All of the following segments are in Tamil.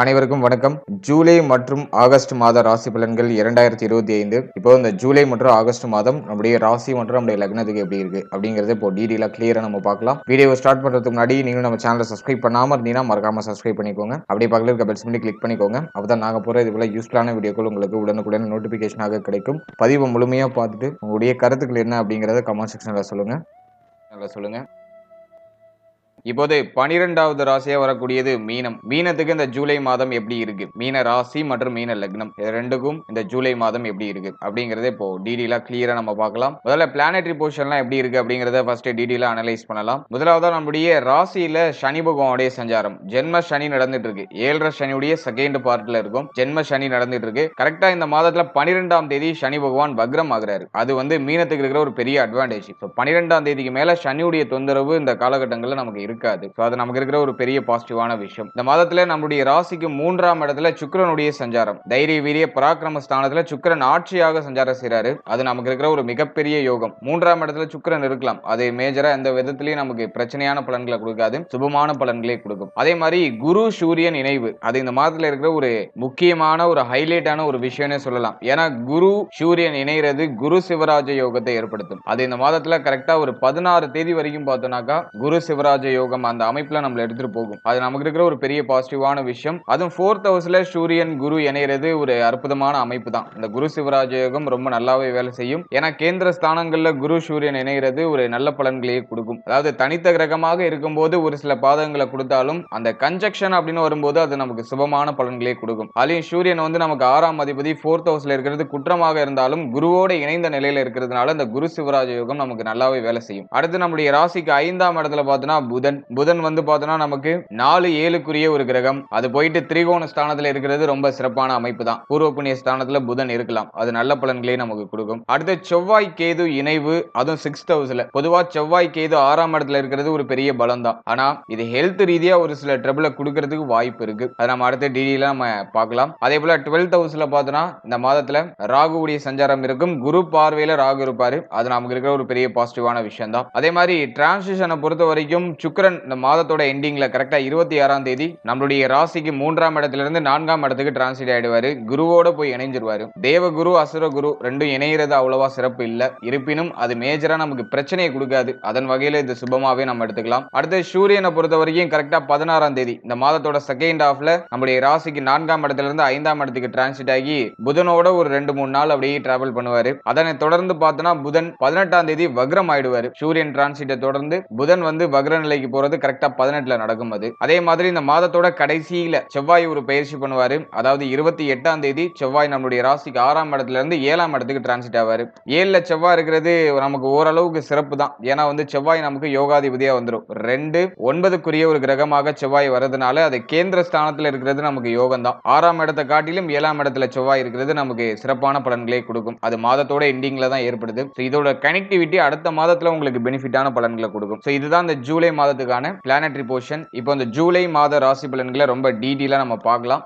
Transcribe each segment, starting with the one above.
அனைவருக்கும் வணக்கம். ஜூலை மற்றும் ஆகஸ்ட் மாத ராசி பலன்கள் இரண்டாயிரத்தி இருபத்தி ஐந்து. இப்போ இந்த ஜூலை மற்றும் ஆகஸ்ட் மாதம் நம்முடைய ராசி மற்றும் நம்முடைய லக்னத்துக்கு எப்படி இருக்கு அப்படிங்கறத இப்போ டீடெயிலா கிளியரா நம்ம பார்க்கலாம். வீடியோ ஸ்டார்ட் பண்றதுக்கு முன்னாடி நீங்களும் நம்ம சேனலை சப்ஸ்கிரைப் பண்ணாம இருந்தீங்கன்னா மறக்காம சப்ஸ்கிரைப் பண்ணிக்கோங்க. அப்படியே பக்கத்தில் இருக்க பெல்ஸ் பண்ணி கிளிக் பண்ணிக்கோங்க. அப்பதான் நாங்க போற இது போல யூஸ்ஃபுல்லான வீடியோக்கள் உங்களுக்கு உடனுக்குடன் நோட்டிபிகேஷனாக கிடைக்கும். பதிவை முழுமையா பார்த்துட்டு உங்களுடைய கருத்துக்கள் என்ன அப்படிங்கறத கமெண்ட் செக்ஷன்ல சொல்லுங்க. நல்லா சொல்லுங்க. இப்போது பனிரெண்டாவது ராசியா வரக்கூடியது மீனம். மீனத்துக்கு இந்த ஜூலை மாதம் எப்படி இருக்கு? மீன ராசி மற்றும் மீன லக்னம். இது ரெண்டுக்கும் இந்த ஜூலை மாதம் எப்படி இருக்கு? அப்படிங்கறத இப்போ டீடெயிலா கிளியரா நம்ம பார்க்கலாம். முதல்ல பிளானட்டரி பொசிஷன்லாம் எப்படி இருக்கு அப்படிங்கறத ஃபர்ஸ்ட் டீடெயிலா அனலைஸ் பண்ணலாம். முதலாவதா நம்முடைய ராசியில சனி பகவானுடைய சஞ்சாரம். ஜென்ம சனி நடந்துட்டு இருக்கு ஏழரை சனியுடைய செகண்ட் பார்ட்ல இருக்கும். ஜென்ம சனி நடந்துட்டு இருக்கு கரெக்டா இந்த மாதத்துல பனிரெண்டாம் தேதி சனி பகவான் வக்ரம் ஆகிறாரு. அது வந்து மீனத்துக்கு இருக்கிற ஒரு பெரிய அட்வான்டேஜ் ஸோ பனிரெண்டாம் தேதிக்கு மேல சனியுடைய தொந்தரவு இந்த காலகட்டங்களில் நமக்கு இருக்காது. ஸோ அது நமக்கு இருக்கிற ஒரு பெரிய பாசிட்டிவான விஷயம். இந்த மாதத்துல நம்முடைய ராசிக்கு மூன்றாம் இடத்துல சுக்கரனுடைய சஞ்சாரம். தைரிய வீரிய பராக்கிரம ஸ்தானத்துல சுக்கரன் ஆட்சியாக சஞ்சாரம் செய்கிறாரு அது நமக்கு இருக்கிற ஒரு மிகப்பெரிய யோகம். மூன்றாம் இடத்துல சுக்கரன் இருக்கலாம். அது மேஜரா எந்த விதத்திலையும் நமக்கு பிரச்சனையான பலன்களை கொடுக்காது. சுபமான பலன்களே கொடுக்கும். அதே மாதிரி குரு சூரியன் இணைவு. அது இந்த மாதத்துல இருக்கிற ஒரு முக்கியமான ஒரு ஹைலைட்டான ஒரு விஷயம்னே சொல்லலாம். ஏன்னா குரு சூரியன் இணைகிறது குரு சிவராஜ யோகத்தை ஏற்படுத்தும். அது இந்த மாதத்துல கரெக்டா ஒரு பதினாறு தேதி வரைக்கும் பார்த்தோம்னாக்கா குரு சிவராஜ யோகம் யோகம் அந்த அமைப்புல நம்மள எடுத்துட்டு போகும். அது நமக்கு இருக்கிற ஒரு பெரிய பாசிட்டிவான விஷயம். அதுவும் ஃபோர்த் ஹவுஸ்ல சூரியன் குரு இணையிறது ஒரு அற்புதமான அமைப்பு தான் இந்த குரு சிவராஜ யோகம் ரொம்ப நல்லாவே வேலை செய்யும். ஏன்னா கேந்திர ஸ்தானங்கள்ல குரு சூரியன் இணைகிறது ஒரு நல்ல பலன்களையே கொடுக்கும். அதாவது தனித்த கிரகமாக இருக்கும்போது ஒரு சில பாதகங்களை கொடுத்தாலும் அந்த கன்ஜெக்ஷன் அப்படின்னு வரும்போது அது நமக்கு சுபமான பலன்களே கொடுக்கும். அதுலயும் சூரியன் வந்து நமக்கு ஆறாம் அதிபதி ஃபோர்த் ஹவுஸ்ல இருக்கிறது குற்றமாக இருந்தாலும் குருவோட இணைந்த நிலையில இருக்கிறதுனால இந்த குரு சிவராஜ யோகம் நமக்கு நல்லாவே வேலை செய்யும். அடுத்து நம்முடைய ராசிக்கு ஐந்தாம் இடத்துல பார்த்தோன்னா புதன். புதன். புதன் வந்து பார்த்தோம்னா நமக்கு நாலு ஏழுக்குரிய ஒரு கிரகம். அது போயிட்டு திரிகோண ஸ்தானத்தில் இருக்கிறது ரொம்ப சிறப்பான அமைப்பு தான். பூர்வ புண்ணிய ஸ்தானத்தில் புதன் இருக்கலாம். அது நல்ல பலன்களே நமக்கு கொடுக்கும். அடுத்து செவ்வாய் கேது இணைவு அதுவும் சிக்ஸ்த் ஹவுஸ்ல பொதுவாக செவ்வாய் கேது ஆறாம் இடத்துல இருக்கிறது ஒரு பெரிய பலம் தான். ஆனா இது ஹெல்த் ரீதியா ஒரு சில ட்ரபிளை கொடுக்கறதுக்கு வாய்ப்பு இருக்கு. அதை நம்ம அடுத்த டீடெயிலா நம்ம பார்க்கலாம். அதே போல டுவெல்த் ஹவுஸ்ல பார்த்தோம்னா இந்த மாதத்துல ராகுவுடைய சஞ்சாரம் இருக்கும். குரு பார்வையில ராகு இருப்பாரு. அது நமக்கு இருக்கிற ஒரு பெரிய பாசிட்டிவான விஷயம் தான் அதே மாதிரி டிரான்சிஷனை பொறுத்த வரைக்கும் சுக்கர சுக்கிரன் இந்த மாதத்தோட எண்டிங்ல கரெக்டா இருபத்தி ஆறாம் தேதி நம்மளுடைய ராசிக்கு மூன்றாம் இடத்துல இருந்து நான்காம் இடத்துக்கு டிரான்ஸ்லேட் ஆயிடுவாரு. குருவோட போய் இணைஞ்சிருவாரு. தேவகுரு அசுர குரு ரெண்டும் இணைகிறது அவ்வளவா சிறப்பு இல்ல. இருப்பினும் அது மேஜரா நமக்கு பிரச்சனையை கொடுக்காது. அதன் வகையில இது சுபமாவே நம்ம எடுத்துக்கலாம். அடுத்து சூரியனை பொறுத்த வரைக்கும் கரெக்டா பதினாறாம் தேதி இந்த மாதத்தோட செகண்ட் ஹாஃப்ல நம்முடைய ராசிக்கு நான்காம் இடத்துல இருந்து ஐந்தாம் இடத்துக்கு டிரான்ஸ்லேட் ஆகி புதனோட ஒரு ரெண்டு மூணு நாள் அப்படியே டிராவல் பண்ணுவாரு. அதனை தொடர்ந்து பார்த்தோன்னா புதன் பதினெட்டாம் தேதி வக்ரம் ஆயிடுவாரு. சூரியன் டிரான்சிட்டை தொடர்ந்து புதன் வந்து வக்ர நிலைக்கு போறது கரெக்டா பதினெட்டுல நடக்கும் அது. அதே மாதிரி இந்த மாதத்தோட கடைசியில செவ்வாய் ஒரு பயிற்சி பண்ணுவாரு. அதாவது இருபத்தி எட்டாம் தேதி செவ்வாய் நம்மளுடைய ராசிக்கு ஆறாம் இடத்துல இருந்து ஏழாம் இடத்துக்கு டிரான்சிட் ஆவாரு. ஏழுல செவ்வாய் இருக்கிறது நமக்கு ஓரளவுக்கு சிறப்பு தான். ஏன்னா வந்து செவ்வாய் நமக்கு யோகாதிபதியா வந்துடும் ரெண்டு ஒன்பதுக்குரிய ஒரு கிரகமாக செவ்வாய் வரதுனால அது கேந்திர ஸ்தானத்துல இருக்கிறது நமக்கு யோகம் தான். ஆறாம் இடத்தை காட்டிலும் ஏழாம் இடத்துல செவ்வாய் இருக்கிறது நமக்கு சிறப்பான பலன்களை கொடுக்கும். அது மாதத்தோட எண்டிங்ல தான் ஏற்படுது. இதோட கனெக்டிவிட்டி அடுத்த மாதத்துல உங்களுக்கு பெனிஃபிட்டான பலன்களை கொடுக்கும். ஸோ இதுதான் இந்த ஜூலை மாதம் மாதத்துக்கான பிளானட்ரி போர்ஷன் இப்போ இந்த ஜூலை மாத ராசி பலன்களை ரொம்ப டீட்டெயிலாக நம்ம பார்க்கலாம்.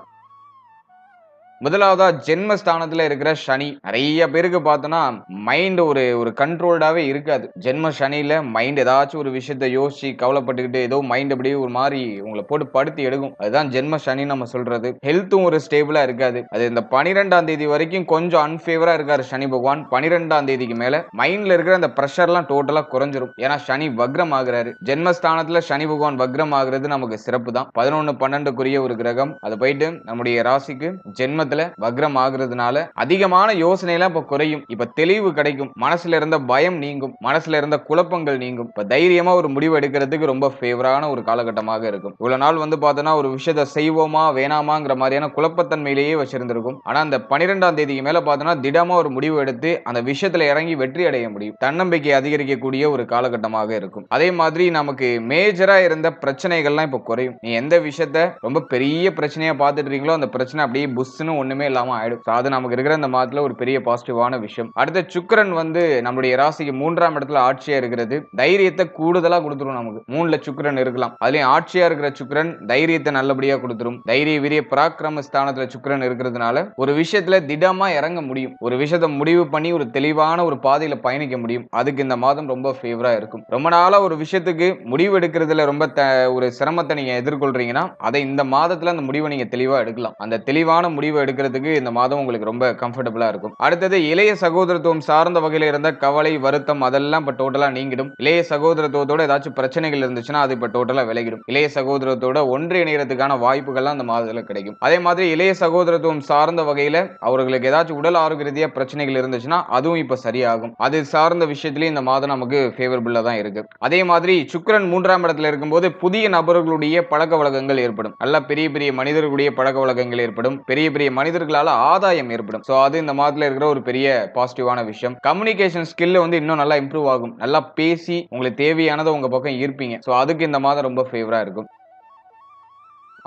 முதலாவதா ஜென்மஸ்தானத்துல இருக்கிற சனி. நிறைய பேருக்கு பார்த்தோன்னா மைண்ட் ஒரு ஒரு கண்ட்ரோல்டாவே இருக்காது. ஜென்ம சனியில மைண்ட் ஏதாச்சும் ஒரு விஷயத்த யோசிச்சு கவலைப்பட்டுக்கிட்டு ஏதோ மைண்ட் அப்படியே ஒரு மாதிரி உங்களை போட்டு படுத்தி எடுக்கும். அதுதான் ஜென்ம சனி நம்ம சொல்றது. ஹெல்த்தும் ஒரு ஸ்டேபிளா இருக்காது. அது இந்த பனிரெண்டாம் தேதி வரைக்கும் கொஞ்சம் அன்பேவரா இருக்காரு சனி பகவான். பனிரெண்டாம் தேதிக்கு மேல மைண்ட்ல இருக்கிற அந்த ப்ரெஷர்லாம் டோட்டலா குறைஞ்சிரும். ஏன்னா சனி வக்ரம் ஆகுறாரு ஜென்மஸ்தானத்துல சனி பகவான் வக்ரம் ஆகுறது நமக்கு சிறப்பு தான் பதினொன்னு பன்னெண்டுக்குரிய ஒரு கிரகம். அது போயிட்டு நம்முடைய ராசிக்கு ஜென்ம ஜென்மத்துல வக்ரம் ஆகுறதுனால அதிகமான யோசனை எல்லாம் இப்ப குறையும். இப்ப தெளிவு கிடைக்கும். மனசுல இருந்த பயம் நீங்கும். மனசுல இருந்த குழப்பங்கள் நீங்கும். இப்ப தைரியமா ஒரு முடிவு எடுக்கிறதுக்கு ரொம்ப ஃபேவரான ஒரு காலகட்டமாக இருக்கும். இவ்வளவு நாள் வந்து பார்த்தோன்னா ஒரு விஷயத்த செய்வோமா வேணாமாங்கிற மாதிரியான குழப்பத்தன்மையிலேயே வச்சிருந்திருக்கும். ஆனா அந்த பனிரெண்டாம் தேதிக்கு மேல பார்த்தோன்னா திடமா ஒரு முடிவு எடுத்து அந்த விஷயத்துல இறங்கி வெற்றி அடைய முடியும். தன்னம்பிக்கை அதிகரிக்கக்கூடிய ஒரு காலகட்டமாக இருக்கும். அதே மாதிரி நமக்கு மேஜரா இருந்த பிரச்சனைகள்லாம் இப்ப குறையும். நீ எந்த விஷயத்த ரொம்ப பெரிய பிரச்சனையா பார்த்துட்டு இருக்கீங்களோ அந்த பிரச்சனை அப்படியே புஷ்னு பிரச்சனையும் ஒண்ணுமே இல்லாம ஆயிடும். அது நமக்கு இருக்கிற இந்த மாதத்துல ஒரு பெரிய பாசிட்டிவான விஷயம். அடுத்த சுக்கரன் வந்து நம்முடைய ராசிக்கு மூன்றாம் இடத்துல ஆட்சியா இருக்கிறது. தைரியத்தை கூடுதலா கொடுத்துரும் நமக்கு. மூணுல சுக்கரன் இருக்கலாம். அதுலயும் ஆட்சியா இருக்கிற சுக்கிரன் தைரியத்தை நல்லபடியா கொடுத்துரும். தைரிய விரிய பராக்கிரம ஸ்தானத்துல சுக்கரன் இருக்கிறதுனால ஒரு விஷயத்துல திடமா இறங்க முடியும். ஒரு விஷயத்தை முடிவு பண்ணி ஒரு தெளிவான ஒரு பாதையில பயணிக்க முடியும். அதுக்கு இந்த மாதம் ரொம்ப ஃபேவரா இருக்கும். ரொம்ப நாளா ஒரு விஷயத்துக்கு முடிவு எடுக்கிறதுல ரொம்ப த- ஒரு சிரமத்தை நீங்க எதிர்கொள்றீங்கன்னா அதை இந்த மாதத்துல அந்த முடிவை நீங்க தெளிவா எடுக்கலாம். அந்த தெளிவான முடிவை எடுக்கிறதுக்கு இந்த மாதம் உங்களுக்கு ரொம்ப கம்ஃபர்டபுளா இருக்கும். அடுத்தது இளைய சகோதரத்துவம் சார்ந்த வகையில இருந்த கவலை வருத்தம் அதெல்லாம் இப்ப டோட்டலா நீங்கிடும். இளைய சகோதரத்துவத்தோட ஏதாச்சும் பிரச்சனைகள் இருந்துச்சுன்னா அது இப்ப டோட்டலா விலகிடும். இளைய சகோதரத்தோட ஒன்று இணையறதுக்கான வாய்ப்புகள்லாம் அந்த மாதத்துல கிடைக்கும். அதே மாதிரி இளைய சகோதரத்துவம் சார்ந்த வகையில அவர்களுக்கு ஏதாச்சும் உடல் ஆரோக்கிய பிரச்சனைகள் இருந்துச்சுன்னா அதுவும் இப்ப சரியாகும். அது சார்ந்த விஷயத்திலயும் இந்த மாதம் நமக்கு ஃபேவரபிளா தான் இருக்கு. அதே மாதிரி சுக்கிரன் மூன்றாம் இடத்துல இருக்கும்போது புதிய நபர்களுடைய பழக்க வழக்கங்கள் ஏற்படும். நல்ல பெரிய பெரிய மனிதர்களுடைய பழக்க வழக்கங்கள் ஏற்படும். பெரிய பெரிய மனிதர்களால ஆதாயம் ஏற்படும். ஸோ அது இந்த மாதத்தில் இருக்கிற ஒரு பெரிய பாசிட்டிவான விஷயம். கம்யூனிகேஷன் ஸ்கில் வந்து இன்னும் நல்லா இம்ப்ரூவ் ஆகும். நல்லா பேசி உங்களுக்கு தேவையானதை உங்க பக்கம் ஈர்ப்பீங்க. ஸோ அதுக்கு இந்த மாதம் ரொம்ப ஃபேவரா இருக்கும்.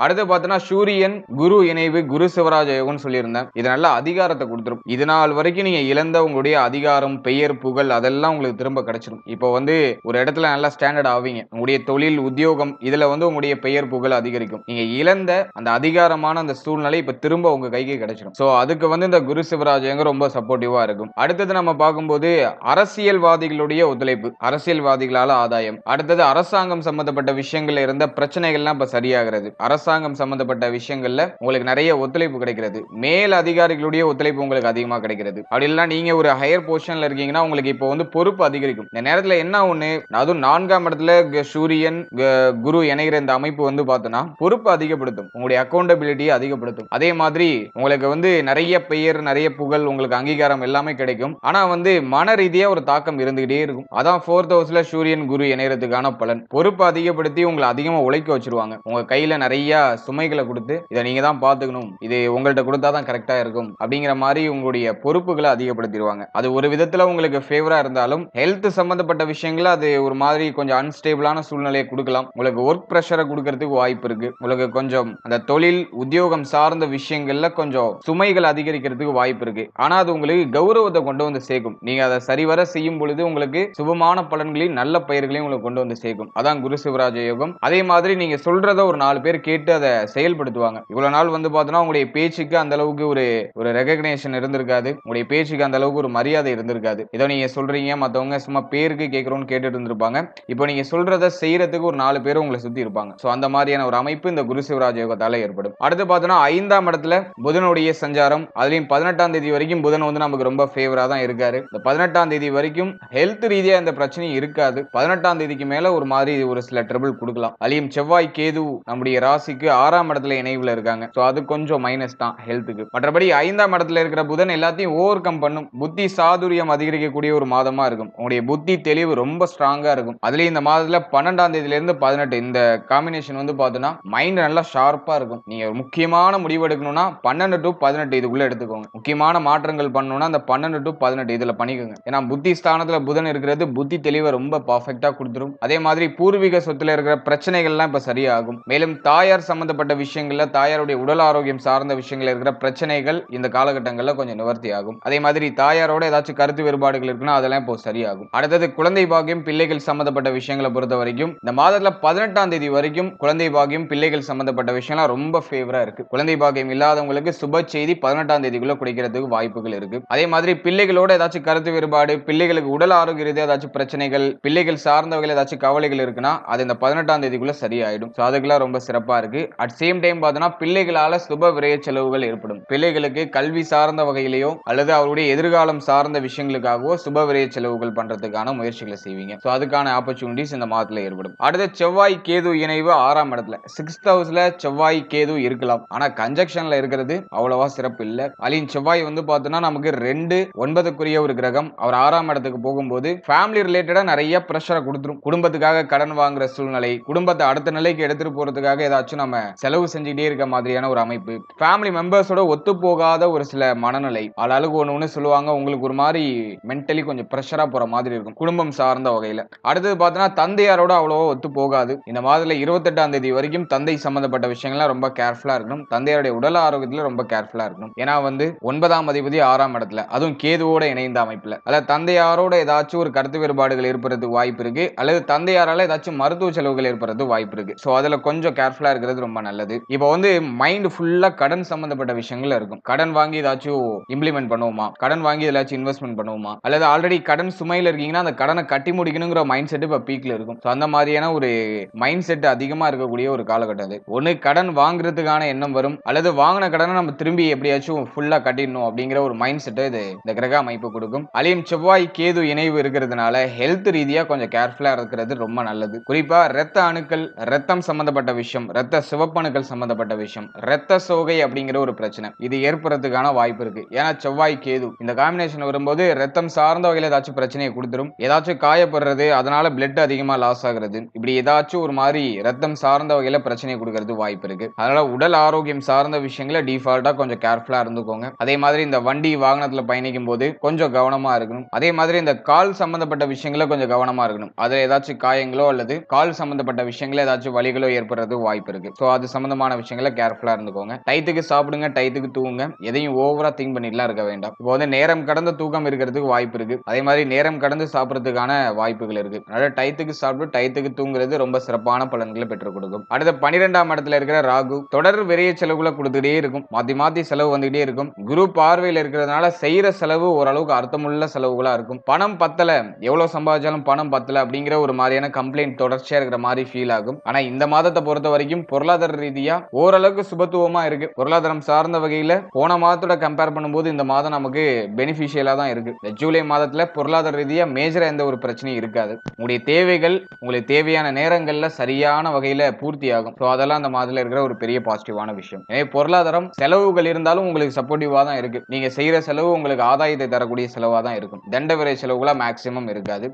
அடுத்து பார்த்தோன்னா சூரியன் குரு இணைவு குரு சிவராஜ யோகம்னு சொல்லியிருந்தேன். இது நல்ல அதிகாரத்தை கொடுத்துரும். இது நாள் வரைக்கும் நீங்க இழந்த உங்களுடைய அதிகாரம் பெயர் புகழ் அதெல்லாம் உங்களுக்கு திரும்ப கிடைச்சிடும் இப்போ வந்து ஒரு இடத்துல நல்லா ஸ்டாண்டர்ட் ஆவீங்க. உங்களுடைய தொழில் உத்தியோகம் இதுல வந்து உங்களுடைய பெயர் புகழ் அதிகரிக்கும். நீங்க இழந்த அந்த அதிகாரமான அந்த சூழ்நிலை இப்ப திரும்ப உங்க கைக்கு கிடைச்சிடும் சோ அதுக்கு வந்து இந்த குரு சிவராஜங்க ரொம்ப சப்போர்ட்டிவா இருக்கும். அடுத்தது நம்ம பார்க்கும்போது அரசியல்வாதிகளுடைய ஒத்துழைப்பு அரசியல்வாதிகளால ஆதாயம். அடுத்தது அரசாங்கம் சம்பந்தப்பட்ட விஷயங்கள்ல இருந்த பிரச்சனைகள்லாம் இப்ப சரியாகிறது. அரசாங்கம் சம்பந்தப்பட்ட விஷயங்கள்ல உங்களுக்கு நிறைய ஒத்துழைப்பு கிடைக்கிறது. மேல் அதிகாரிகளுடைய ஒத்துழைப்பு உங்களுக்கு அதிகமா கிடைக்கிறது. அப்படி இல்லைன்னா நீங்க ஒரு ஹையர் பொசிஷன்ல இருக்கீங்கன்னா உங்களுக்கு இப்போ வந்து பொறுப்பு அதிகரிக்கும். இந்த நேரத்துல என்ன ஒண்ணு? அதுவும் நான்காம் இடத்துல க- சூரியன் க- குரு இணைகிற இந்த அமைப்பு வந்து பார்த்தோன்னா பொறுப்பு அதிகப்படுத்தும். உங்களுடைய அக்கௌண்டபிலிட்டியை அதிகப்படுத்தும். அதே மாதிரி உங்களுக்கு வந்து நிறைய பெயர் நிறைய புகழ் உங்களுக்கு அங்கீகாரம் எல்லாமே கிடைக்கும். ஆனா வந்து மன ரீதியா ஒரு தாக்கம் இருந்துகிட்டே இருக்கும். அதான் ஃபோர்த் ஹவுஸ்ல சூரியன் குரு இணையறதுக்கான பலன். பொறுப்பு அதிகப்படுத்தி உங்களை அதிகமா உழைக்க வச்சிருவாங்க. உங்க கையில நிறைய சுமைகளை கொடுத்து இதை நீங்க தான் பாத்துக்கணும் இது உங்கள்ட்ட கொடுத்தா தான் கரெக்டா இருக்கும். அப்படிங்கிற மாதிரி உங்களுடைய பொறுப்புகளை அதிகப்படுத்திடுவாங்க. அது ஒரு விதத்துல உங்களுக்கு ஃபேவரா இருந்தாலும் ஹெல்த் சம்பந்தப்பட்ட விஷயங்கள அது ஒரு மாதிரி கொஞ்சம் அன்ஸ்டேபிளான சூழ்நிலையை கொடுக்கலாம். உங்களுக்கு ஒர்க் ப்ரெஷரை கொடுக்கறதுக்கு வாய்ப்பு இருக்கு. உங்களுக்கு கொஞ்சம் அந்த தொழில் உத்தியோகம் சார்ந்த விஷயங்கள்ல கொஞ்சம் சுமைகள் அதிகரிக்கிறதுக்கு வாய்ப்பு இருக்கு. ஆனா அது உங்களுக்கு கௌரவத்தை கொண்டு வந்து சேர்க்கும். நீங்க அதை சரிவர செய்யும் பொழுது உங்களுக்கு சுபமான பலன்களையும் நல்ல பயிர்களையும் உங்களுக்கு கொண்டு வந்து சேர்க்கும். அதான் குரு சிவராஜ யோகம். அதே மாதிரி நீங்க சொல்றத ஒரு நாலு பேர் கேட்டு அதை செயல்படுத்துவாங்க. இவ்வளவு நாள் வந்து பார்த்தோன்னா உங்களுடைய பேச்சுக்கு அந்த அளவுக்கு ஒரு ஒரு ரெகக்னேஷன் இருந்திருக்காது. உங்களுடைய பேச்சுக்கு அந்த அளவுக்கு ஒரு மரியாதை இருந்திருக்காது. ஏதோ நீங்க சொல்றீங்க மத்தவங்க சும்மா பேருக்கு கேட்கறோம்னு கேட்டுட்டு இருந்திருப்பாங்க. இப்போ நீங்க சொல்றத செய்யறதுக்கு ஒரு நாலு பேர் உங்களை சுத்தி இருப்பாங்க. ஸோ அந்த மாதிரியான ஒரு அமைப்பு இந்த குரு சிவராஜ் யோகத்தால ஏற்படும். அடுத்து பார்த்தோன்னா ஐந்தாம் இடத்துல புதனுடைய சஞ்சாரம். அதுலயும் பதினெட்டாம் தேதி வரைக்கும் புதன் வந்து நமக்கு ரொம்ப ஃபேவரா தான் இருக்காரு. இந்த பதினெட்டாம் தேதி வரைக்கும் ஹெல்த் ரீதியா இந்த பிரச்சனையும் இருக்காது. பதினெட்டாம் தேதிக்கு மேல ஒரு மாதிரி ஒரு சில ட்ரபிள் கொடுக்கலாம். அதுலயும் செவ்வாய் கேது நம்முடைய ராசிக்கு ஆறாம் இடத்துல இணைவுல இருக்காங்க. ஸோ அது கொஞ்சம் மைனஸ் தான் ஹெல்த்துக்கு மற்றபடி ஐந்தாம் இடத்துல இருக்கிற புதன் எல்லாத்தையும் ஓவர் கம் பண்ணும். புத்தி சாதுரியம் அதிகரிக்கக்கூடிய ஒரு மாதமா இருக்கும். உங்களுடைய புத்தி தெளிவு ரொம்ப ஸ்ட்ராங்கா இருக்கும். அதுலயும் இந்த மாதத்துல பன்னெண்டாம் தேதியில இருந்து பதினெட்டு. இந்த காம்பினேஷன் வந்து பார்த்தோம்னா மைண்ட் நல்லா ஷார்ப்பா இருக்கும். நீங்க ஒரு முக்கியமான முடிவு எடுக்கணும்னா பன்னெண்டு டு பதினெட்டு இதுக்குள்ள எடுத்துக்கோங்க. முக்கியமான மாற்றங்கள் பண்ணணும்னா அந்த பன்னெண்டு டு பதினெட்டு இதுல பண்ணிக்கோங்க. ஏன்னா புத்தி ஸ்தானத்துல புதன் இருக்கிறது புத்தி தெளிவை ரொம்ப பர்ஃபெக்டா கொடுத்துரும். அதே மாதிரி பூர்வீக சொத்துல இருக்கிற பிரச்சனைகள்லாம் இப்ப சரியாகும். மேலும் தாயார் சம்பந்தப்பட்ட விஷயங்கள்ல தாயாருடைய உடல் ஆரோக்கியம் சார்ந்த விஷயங்கள் இருக்கிற பிரச்சனைகள் இந்த காலகட்டங்களில் கொஞ்சம் நிவர்த்தி ஆகும் அதே மாதிரி தாயாரோட ஏதாச்சும் கருத்து வேறுபாடுகள் இருக்குன்னா அதெல்லாம் இப்போ சரியாகும். அடுத்தது குழந்தை பாக்கியம் பிள்ளைகள் சம்பந்தப்பட்ட விஷயங்களை பொறுத்த வரைக்கும் இந்த மாதத்துல பதினெட்டாம் தேதி வரைக்கும் குழந்தை பாகியம் பிள்ளைகள் சம்பந்தப்பட்ட விஷயம்லாம் ரொம்ப ஃபேவரா இருக்கு. குழந்தை பாக்கியம் இல்லாதவங்களுக்கு சுப செய்தி பதினெட்டாம் தேதிக்குள்ள குடிக்கிறதுக்கு வாய்ப்புகள் இருக்கு. அதே மாதிரி பிள்ளைகளோட ஏதாச்சும் கருத்து வேறுபாடு பிள்ளைகளுக்கு உடல் ஆரோக்கிய ரீதியாக ஏதாச்சும் பிரச்சனைகள் பிள்ளைகள் சார்ந்த வகையில் ஏதாச்சும் கவலைகள் இருக்குன்னா அது இந்த பதினெட்டாம் தேதிக்குள்ள சரியாயிடும். ஸோ அதுக்கெல்லாம் ரொம்ப சிறப்பா இருக்கு. அட் சேம் டைம் பார்த்தோன்னா பிள்ளைகளால சுப விரய செலவுகள் ஏற்படும். பிள்ளைகளுக்கு கல்வி சார்ந்த வகையிலையோ அல்லது அவருடைய எதிர்காலம் சார்ந்த விஷயங்களுக்காகவோ சுப விரய செலவுகள் பண்றதுக்கான முயற்சிகளை செய்வீங்க. ஸோ அதுக்கான ஆப்பர்ச்சுனிட்டிஸ் இந்த மாதத்தில் ஏற்படும். அடுத்த செவ்வாய் கேது இணைவு ஆறாம் இடத்துல. சிக்ஸ்த் ஹவுஸ்ல செவ்வாய் கேது இருக்கலாம். ஆனா கன்ஜெக்ஷன்ல இருக்கிறது அவ்வளவா சிறப்பு இல்ல. அலின் செவ்வாய் வந்து பார்த்தோன்னா நமக்கு ரெண்டு ஒன்பதுக்குரிய ஒரு கிரகம். அவர் ஆறாம் இடத்துக்கு போகும்போது ஃபேமிலி ரிலேட்டடா நிறைய ப்ரெஷரை கொடுத்துரும். குடும்பத்துக்காக கடன் வாங்குற சூழ்நிலை குடும்பத்தை அடுத்த நிலைக்கு எடுத்துட்டு போறதுக்காக ஏதாச்சும் நம்ம செலவு செஞ்சுக்கிட்டே இருக்க மாதிரியான ஒரு அமைப்பு. ஃபேமிலி மெம்பர்ஸோட ஒத்து போகாத ஒரு சில மனநிலை. ஆளாளுக்கு ஒன்று ஒன்று சொல்லுவாங்க. உங்களுக்கு ஒரு மாதிரி மென்டலி கொஞ்சம் ப்ரெஷராக போற மாதிரி இருக்கும். குடும்பம் சார்ந்த வகையில. அடுத்தது பார்த்தோன்னா தந்தையாரோட அவ்வளவா ஒத்து போகாது. இந்த மாதத்தில் இருபத்தெட்டாம் தேதி வரைக்கும் தந்தை சம்மந்தப்பட்ட விஷயங்கள்லாம் ரொம்ப கேர்ஃபுல்லா இருக்கணும். தந்தையாருடைய உடல் ஆரோக்கியத்துல ரொம்ப கேர்ஃபுல்லா இருக்கணும். ஏன்னா வந்து ஒன்பதாம் அதிபதி ஆறாம் இடத்துல. அதுவும் கேதுவோட இணைந்த அமைப்புல. அதாவது தந்தையாரோட ஏதாச்சும் ஒரு கருத்து வேறுபாடுகள் ஏற்படுறதுக்கு வாய்ப்பு இருக்கு. அல்லது தந்தையாரால ஏதாச்சும் மருத்துவ செலவுகள் ஏற்படுறதுக்கு வாய்ப்பு இருக்கு. ஸோ அதுல கொஞ்சம் கேர்ஃபுல்லா இருக்கிறது ரொம்ப நல்லது. இப்போ வந்து மைண்ட் ஃபுல்லா கடன் சம்பந்தப்பட்ட விஷயங்கள் இருக்கும். கடன் வாங்கி ஏதாச்சும் இம்ப்ளிமெண்ட் பண்ணுவோமா? கடன் வாங்கி ஏதாச்சும் இன்வெஸ்ட்மெண்ட் பண்ணுவோமா? அல்லது ஆல்ரெடி கடன் சுமையில இருக்கீங்கன்னா அந்த கடனை கட்டி முடிக்கணுங்கிற மைண்ட் செட் இப்போ பீக்ல இருக்கும். ஸோ அந்த மாதிரியான ஒரு மைண்ட் செட் அதிகமா இருக்கக்கூடிய ஒரு காலகட்டம் அது. ஒன்று கடன் வாங்குறதுக்கான எண்ணம் வரும். அல்லது வாங்கின கடனை நம்ம திரும்பி எப்படியாச்சும் ஃபுல்லா கட்டிடணும் அப்படிங்கிற ஒரு மைண்ட் செட்டை இது இந்த கிரக அமைப்பு கொடுக்கும். அலியும் செவ்வாய் கேது இணைவு இருக்கிறதுனால ஹெல்த் ரீதியா கொஞ்சம் கேர்ஃபுல்லா இருக்கிறது ரொம்ப நல்லது. குறிப்பா ரத்த அணுக்கள் ரத்தம் சம்பந்தப்பட்ட விஷயம் ரத்த சிவப்பணுக்கள் சம்பந்தப்பட்ட விஷயம். ரத்த சோகை அப்படிங்கிற ஒரு பிரச்சனை. இது ஏற்படுறதுக்கான வாய்ப்பு இருக்கு. ஏன்னா செவ்வாய் கேது. இந்த காம்பினேஷன் வரும்போது ரத்தம் சார்ந்த வகையில் ஏதாச்சும் பிரச்சனையை கொடுத்துரும். ஏதாச்சும் காயப்படுறது அதனால பிளட் அதிகமா லாஸ் ஆகுறது. இப்படி ஏதாச்சும் ஒரு மாதிரி ரத்தம் சார்ந்த வகையில பிரச்சனையை கொடுக்கறது வாய்ப்பு இருக்கு. அதனால உடல் ஆரோக்கியம் சார்ந்த விஷயங்களை டிஃபால்ட்டா கொஞ்சம் கேர்ஃபுல்லா இருந்துக்கோங்க. அதே மாதிரி இந்த வண்டி வாகனத்துல பயணிக்கும் போது கொஞ்சம் கவனமா இருக்கணும். அதே மாதிரி இந்த கால் சம்பந்தப்பட்ட விஷயங்கள கொஞ்சம் கவனமா இருக்கணும். அதுல ஏதாச்சும் காயங்களோ அல்லது கால் சம்பந்தப்பட்ட விஷயங்கள ஏதாச்சும் வலிகளோ ஏற்படுறது வாய்ப்பு இருக்கு. ஸோ அது சம்மந்தமான விஷயங்களை கேர்ஃபுல்லாக இருந்துக்கோங்க. டைத்துக்கு சாப்பிடுங்க டைத்துக்கு தூங்குங்க. எதையும் ஓவராக திங்க் பண்ணிட்டுலாம் இருக்க வேண்டாம். இப்போ வந்து நேரம் கடந்த தூக்கம் இருக்கிறதுக்கு வாய்ப்பு இருக்குது அதே மாதிரி நேரம் கடந்து சாப்பிட்றதுக்கான வாய்ப்புகள் இருக்குது அதனால் டைத்துக்கு சாப்பிட்டு டைத்துக்கு தூங்குறது ரொம்ப சிறப்பான பலன்களை பெற்றுக் கொடுக்கும். அடுத்த பன்னிரெண்டாம் இடத்துல இருக்கிற ராகு தொடர் விரைய செலவுகளை கொடுத்துக்கிட்டே இருக்கும். மாற்றி மாற்றி செலவு வந்துகிட்டே இருக்கும். குரு பார்வையில் இருக்கிறதுனால செய்கிற செலவு ஓரளவுக்கு அர்த்தமுள்ள செலவுகளாக இருக்கும். பணம் பத்தலை. எவ்வளோ சம்பாதிச்சாலும் பணம் பத்தலை அப்படிங்கிற ஒரு மாதிரியான கம்ப்ளைண்ட் தொடர்ச்சியாக இருக்கிற மாதிரி ஃபீல் ஆகும். ஆனால் இந்த மாதத்தை பொறுத்த வரைக்கும் பொருளாதார ரீதியா ஓரளவுக்கு சுபத்துவமா இருக்கு. பொருளாதாரம் சார்ந்த வகையில போன மாதத்தோட கம்பேர் பண்ணும்போது இந்த மாதம் நமக்கு பெனிஃபிஷியலா தான் இருக்கு. இந்த ஜூலை மாதத்துல பொருளாதார ரீதியா மேஜரா எந்த ஒரு பிரச்சனையும் இருக்காது. உங்களுடைய தேவைகள் உங்களுக்கு தேவையான நேரங்கள்ல சரியான வகையில பூர்த்தி ஆகும் ஸோ அதெல்லாம் அந்த மாதத்துல இருக்கிற ஒரு பெரிய பாசிட்டிவான விஷயம். எனவே பொருளாதாரம் செலவுகள் இருந்தாலும் உங்களுக்கு சப்போர்ட்டிவா தான் இருக்கு. நீங்க செய்யற செலவு உங்களுக்கு ஆதாயத்தை தரக்கூடிய செலவா தான் இருக்கும். தண்ட விரை செலவுகளா மேக்சிமம் இருக்காது.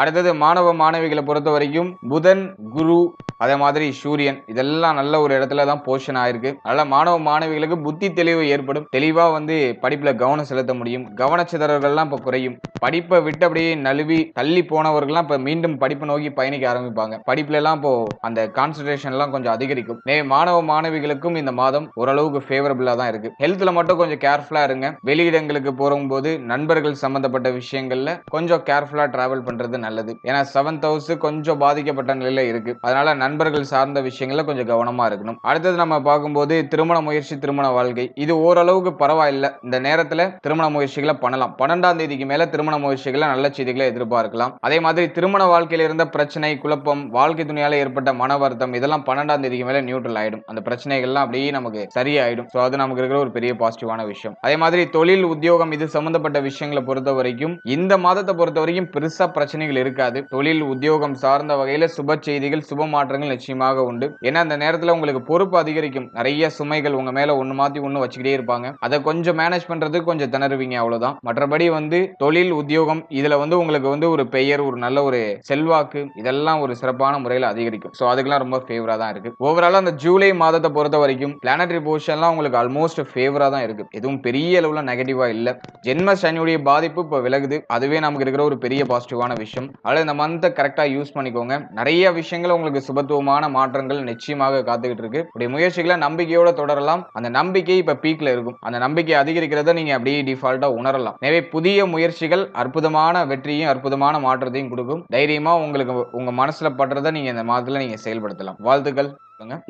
அடுத்தது மாணவ மாணவிகளை பொறுத்த வரைக்கும் புதன் குரு அதே மாதிரி சூரியன் இதெல்லாம் நல்ல ஒரு இடத்துல தான் போஷன் ஆயிருக்கு. அதனால மாணவ மாணவிகளுக்கு புத்தி தெளிவு ஏற்படும். தெளிவா வந்து படிப்புல கவனம் செலுத்த முடியும். கவனச்சிதறல்கள்லாம் இப்போ குறையும். படிப்பை விட்டு அப்படியே நழுவி தள்ளி போனவர்கள்லாம் இப்போ மீண்டும் படிப்பை நோக்கி பயணிக்க ஆரம்பிப்பாங்க. படிப்புல எல்லாம் இப்போ அந்த கான்சன்ட்ரேஷன் எல்லாம் கொஞ்சம் அதிகரிக்கும். நே மாணவ மாணவிகளுக்கும் இந்த மாதம் ஓரளவுக்கு ஃபேவரபிளா தான் இருக்கு. ஹெல்த்ல மட்டும் கொஞ்சம் கேர்ஃபுல்லா இருங்க. வெளியிடங்களுக்கு போகும்போது நண்பர்கள் சம்பந்தப்பட்ட விஷயங்கள்ல கொஞ்சம் கேர்ஃபுல்லா டிராவல் பண்றது நல்லது. ஏன்னா செவன்த் ஹவுஸ் கொஞ்சம் பாதிக்கப்பட்ட நிலையில இருக்கு. அதனால நண்பர்கள் சார்ந்த விஷயங்கள்ல கொஞ்சம் கவனமா இருக்கணும். அடுத்தது நம்ம பார்க்கும்போது திருமண முயற்சி திருமண வாழ்க்கை. இது ஓரளவுக்கு பரவாயில்ல. இந்த நேரத்துல திருமண முயற்சிகளை பண்ணலாம். பன்னெண்டாம் தேதிக்கு மேல திருமண முயற்சிகளை நல்ல செய்திகளை எதிர்பார்க்கலாம். அதே மாதிரி திருமண வாழ்க்கையில இருந்த பிரச்சனை குழப்பம் வாழ்க்கை துணியால ஏற்பட்ட மன வருத்தம் இதெல்லாம் பன்னெண்டாம் தேதிக்கு மேல நியூட்ரல் ஆயிடும். அந்த பிரச்சனைகள்லாம் அப்படியே நமக்கு சரியாயிடும். ஸோ அது நமக்கு இருக்கிற ஒரு பெரிய பாசிட்டிவான விஷயம். அதே மாதிரி தொழில் உத்தியோகம் இது சம்பந்தப்பட்ட விஷயங்களை பொறுத்த வரைக்கும் இந்த மாதத்தை பொறுத்த வரைக்கும் பெருசா பிரச்சனைகள் இருக்காது. தொழில் உத்தியோகம் சார்ந்த வகையில சுப செய்திகள் சுப மாற்றங்கள் நிச்சயமாக உண்டு. ஏன்னா அந்த நேரத்துல உங்களுக்கு பொறுப்பு அதிகரிக்கும். நிறைய சுமைகள் உங்க மேல ஒண்ணு மாத்தி ஒண்ணு வச்சுக்கிட்டே இருப்பாங்க. அதை கொஞ்சம் மேனேஜ் பண்றதுக்கு கொஞ்சம் திணறுவீங்க அவ்வளவுதான். மற்றபடி வந்து தொழில் உத்தியோகம் இதுல வந்து உங்களுக்கு வந்து ஒரு பெயர் ஒரு நல்ல ஒரு செல்வாக்கு இதெல்லாம் ஒரு சிறப்பான முறையில் அதிகரிக்கும். ஸோ அதுக்கெல்லாம் ரொம்ப ஃபேவரா தான் இருக்கு. ஓவரால் அந்த ஜூலை மாதத்தை பொறுத்த வரைக்கும் பிளானட்ரி பொசிஷன்லாம் உங்களுக்கு ஆல்மோஸ்ட் ஃபேவரா தான் இருக்கு. எதுவும் பெரிய அளவுல நெகட்டிவா இல்லை. ஜென்ம சனியுடைய பாதிப்பு இப்போ விலகுது. அதுவே நமக்கு இருக்கிற ஒரு பெரிய பாசிட்டிவான விஷயம். அதில் இந்த மந்த்தை கரெக்டாக யூஸ் பண்ணிக்கோங்க. நிறைய விஷயங்கள் உங்களுக்கு சுபத்துவமான மாற்றங்கள் நிச்சயமாக காத்துக்கிட்டு இருக்கு. இப்படி முயற்சிகளை நம்பிக்கையோட தொடரலாம். அந்த நம்பிக்கை இப்போ பீக்ல இருக்கும். அந்த நம்பிக்கை அதிகரிக்கிறத நீங்க அப்படியே டிஃபால்ட்டா உணரலாம். எனவே புதிய முயற்சிகள் அற்புதமான வெற்றியும் அற்புதமான மாற்றத்தையும் கொடுக்கும். தைரியமா உங்களுக்கு உங்க மனசுல படுறதை நீங்க இந்த மாதத்துல நீங்க செயல்படுத்தலாம். வாழ்த்துக்கள்.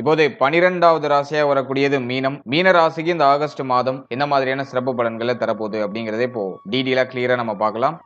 இப்போது பனிரெண்டாவது ராசியா வரக்கூடியது மீனம். மீன ராசிக்கு இந்த ஆகஸ்ட் மாதம் என்ன மாதிரியான சிறப்பு பலன்களை தரப்போகுது அப்படிங்கறதே இப்போ டீடெயிலா கிளியரா நம்ம பார்க்கலாம்.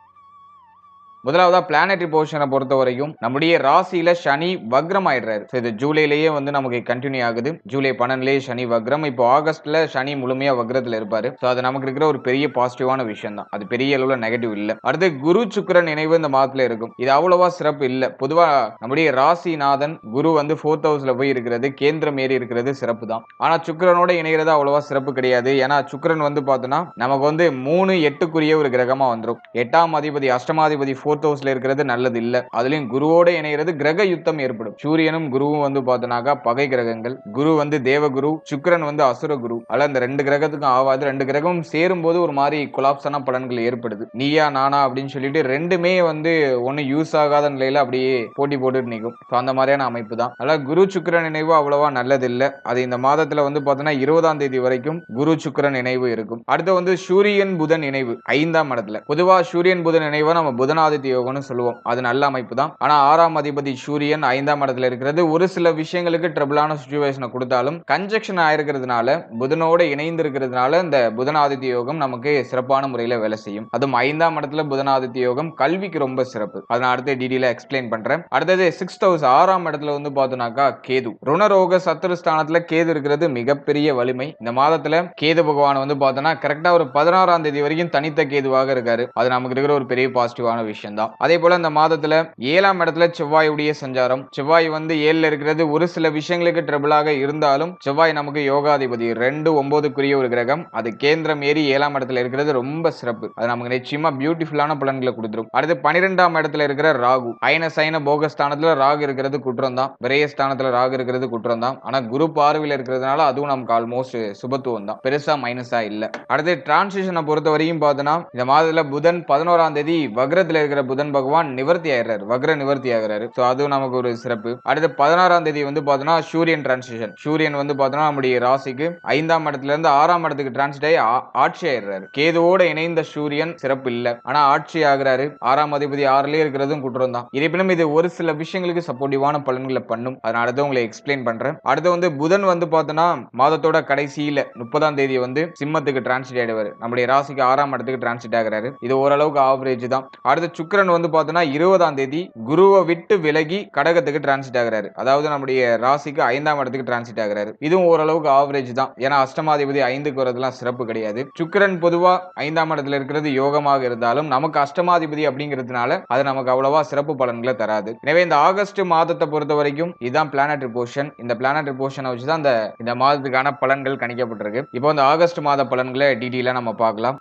முதலாவதா பிளானட்டரி பொசிஷனை பொறுத்த வரைக்கும் நம்முடைய ராசியில சனி வக்ரம் ஆயிடுறாரு இது ஜூலைலேயே வந்து நமக்கு கண்டினியூ ஆகுது. ஜூலை பன்னெண்டுலேயே சனி வக்ரம். இப்போ ஆகஸ்ட்ல சனி முழுமையா வக்ரத்துல இருப்பாரு. ஸோ அது நமக்கு இருக்கிற ஒரு பெரிய பாசிட்டிவான விஷயம் தான் அது பெரிய அளவுல நெகட்டிவ் இல்ல. அடுத்து குரு சுக்கரன் நினைவு இந்த மாதத்துல இருக்கும். இது அவ்வளவா சிறப்பு இல்ல. பொதுவா நம்முடைய ராசிநாதன் குரு வந்து ஃபோர்த் ஹவுஸ்ல போய் இருக்கிறது. கேந்திரம் ஏறி இருக்கிறது சிறப்பு தான் ஆனா சுக்கிரனோட இணைகிறது அவ்வளவா சிறப்பு கிடையாது. ஏன்னா சுக்கரன் வந்து பார்த்தோன்னா நமக்கு வந்து மூணு எட்டுக்குரிய ஒரு கிரகமா வந்துடும் எட்டாம் அதிபதி அஷ்டமாதிபதி ஃபோர்த் ஹவுஸ்ல இருக்கிறது நல்லது இல்ல. அதுலயும் குருவோட இணைகிறது கிரக யுத்தம் ஏற்படும். சூரியனும் குருவும் வந்து பார்த்தோன்னாக்கா பகை கிரகங்கள். குரு வந்து தேவகுரு சுக்கரன் வந்து அசுர குரு. அல்ல இந்த ரெண்டு கிரகத்துக்கும் ஆகாது ரெண்டு கிரகமும் சேரும் போது ஒரு மாதிரி குலாப்சான பலன்கள் ஏற்படுது. நீயா நானா அப்படின்னு சொல்லிட்டு ரெண்டுமே வந்து ஒன்றும் யூஸ் ஆகாத நிலையில அப்படியே போட்டி போட்டு நிற்கும். ஸோ அந்த மாதிரியான அமைப்பு தான். அதனால குரு சுக்கரன் நினைவு அவ்வளவா நல்லது இல்லை. அது இந்த மாதத்துல வந்து பார்த்தோன்னா இருபதாம் தேதி வரைக்கும் குரு சுக்கரன் நினைவு இருக்கும். அடுத்து வந்து சூரியன் புதன் நினைவு ஐந்தாம் இடத்துல. பொதுவா சூரியன் புதன் நினைவை நம்ம ஆதித்ய யோகம்னு சொல்லுவோம். அது நல்ல அமைப்பு தான் ஆனா ஆறாம் அதிபதி சூரியன் ஐந்தாம் இடத்துல இருக்கிறது. ஒரு சில விஷயங்களுக்கு ட்ரபிளான சுச்சுவேஷனை கொடுத்தாலும் கன்ஜெக்ஷன் ஆயிருக்கிறதுனால புதனோட இணைந்து இருக்கிறதுனால இந்த புதனாதித்ய யோகம் நமக்கு சிறப்பான முறையில வேலை செய்யும். அதுவும் ஐந்தாம் இடத்துல புதனாதித்ய யோகம் கல்விக்கு ரொம்ப சிறப்பு. அதை நான் அடுத்த டீடெயில எக்ஸ்பிளைன் பண்றேன். அடுத்தது சிக்ஸ்த் ஹவுஸ் ஆறாம் இடத்துல வந்து பார்த்தோம்னாக்கா கேது. ருணரோக சத்துருஸ்தானத்துல கேது இருக்கிறது மிகப்பெரிய வலிமை. இந்த மாதத்துல கேது பகவான் வந்து பார்த்தோம்னா கரெக்டா ஒரு பதினாறாம் தேதி வரைக்கும் தனித்த கேதுவாக இருக்காரு. அது நமக்கு இருக்கிற ஒரு பெரிய பாசிட்டிவான விஷயம். தான் அதே போல இந்த மாதத்துல ஏழாம் இடத்துல செவ்வாயுடைய சஞ்சாரம். செவ்வாய் வந்து ஏழுல இருக்கிறது ஒரு சில விஷயங்களுக்கு ட்ரபிளாக இருந்தாலும் செவ்வாய் நமக்கு யோகாதிபதி. ரெண்டு ஒன்பதுக்குரிய ஒரு கிரகம். அது கேந்திரம் ஏறி ஏழாம் இடத்துல இருக்கிறது ரொம்ப சிறப்பு. அது நமக்கு நிச்சயமா பியூட்டிஃபுல்லான பலன்களை கொடுத்துரும். அடுத்து பன்னிரெண்டாம் இடத்துல இருக்கிற ராகு. அயன சைன போகஸ்தானத்துல ராகு இருக்கிறது குற்றம் தான் விரயஸ்தானத்துல ராகு இருக்கிறது குற்றம் தான் ஆனா குரு பார்வையில் இருக்கிறதுனால அதுவும் நமக்கு ஆல்மோஸ்ட் சுபத்துவம் தான் பெருசா மைனஸா இல்ல. அடுத்து டிரான்சிஷனை பொறுத்த வரையும் பார்த்தோன்னா இந்த மாதத்துல புதன் பதினோராம் தேதி வக்ரத்துல இருக்கிற இருக்கிற புதன் பகவான் நிவர்த்தி ஆயிடுறாரு வக்ர நிவர்த்தி ஆகிறாரு. ஸோ அதுவும் நமக்கு ஒரு சிறப்பு. அடுத்து பதினாறாம் தேதி வந்து பார்த்தோம்னா சூரியன் டிரான்சிஷன் சூரியன் வந்து பார்த்தோம்னா நம்முடைய ராசிக்கு ஐந்தாம் இடத்துல இருந்து ஆறாம் இடத்துக்கு டிரான்சிட் ஆகி ஆட்சி ஆயிடுறாரு. கேதுவோட இணைந்த சூரியன் சிறப்பு இல்லை. ஆனா ஆட்சி ஆகிறாரு. ஆறாம் அதிபதி ஆறுலயே இருக்கிறதும் குற்றம் தான். இருப்பினும் இது ஒரு சில விஷயங்களுக்கு சப்போர்ட்டிவான பலன்களை பண்ணும். அதனால அடுத்து உங்களை எக்ஸ்பிளைன் பண்றேன். அடுத்து வந்து புதன் வந்து பார்த்தோம்னா மாதத்தோட கடைசியில முப்பதாம் தேதி வந்து சிம்மத்துக்கு டிரான்சிட் ஆயிடுவாரு. நம்முடைய ராசிக்கு ஆறாம் இடத்துக்கு டிரான்சிட் ஆகிறாரு. இது ஓரளவுக்கு ஆவரேஜ் தான். அடுத்து சுக்கிரன் வந்து பார்த்தோன்னா இருபதாம் தேதி குருவை விட்டு விலகி கடகத்துக்கு டிரான்சிட் ஆகிறாரு. அதாவது நம்முடைய ராசிக்கு ஐந்தாம் இடத்துக்கு டிரான்சிட் ஆகிறாரு. இதுவும் ஓரளவுக்கு ஆவரேஜ் தான். ஏன்னா அஷ்டமாதிபதி ஐந்துக்கு வரதுலாம் சிறப்பு கிடையாது. சுக்கிரன் பொதுவா ஐந்தாம் இடத்துல இருக்கிறது யோகமாக இருந்தாலும் நமக்கு அஷ்டமாதிபதி அப்படிங்கிறதுனால அது நமக்கு அவ்வளவா சிறப்பு பலன்களை தராது. எனவே இந்த ஆகஸ்ட் மாதத்தை பொறுத்த வரைக்கும் இதுதான் பிளானட்ரி போர்ஷன் இந்த பிளானட்ரி போர்ஷனை வச்சு தான் இந்த இந்த மாதத்துக்கான பலன்கள் கணிக்கப்பட்டிருக்கு. இப்போ இந்த ஆகஸ்ட் மாத பலன்களை டீட்டெயிலாக நம்ம பார்க்கலாம்.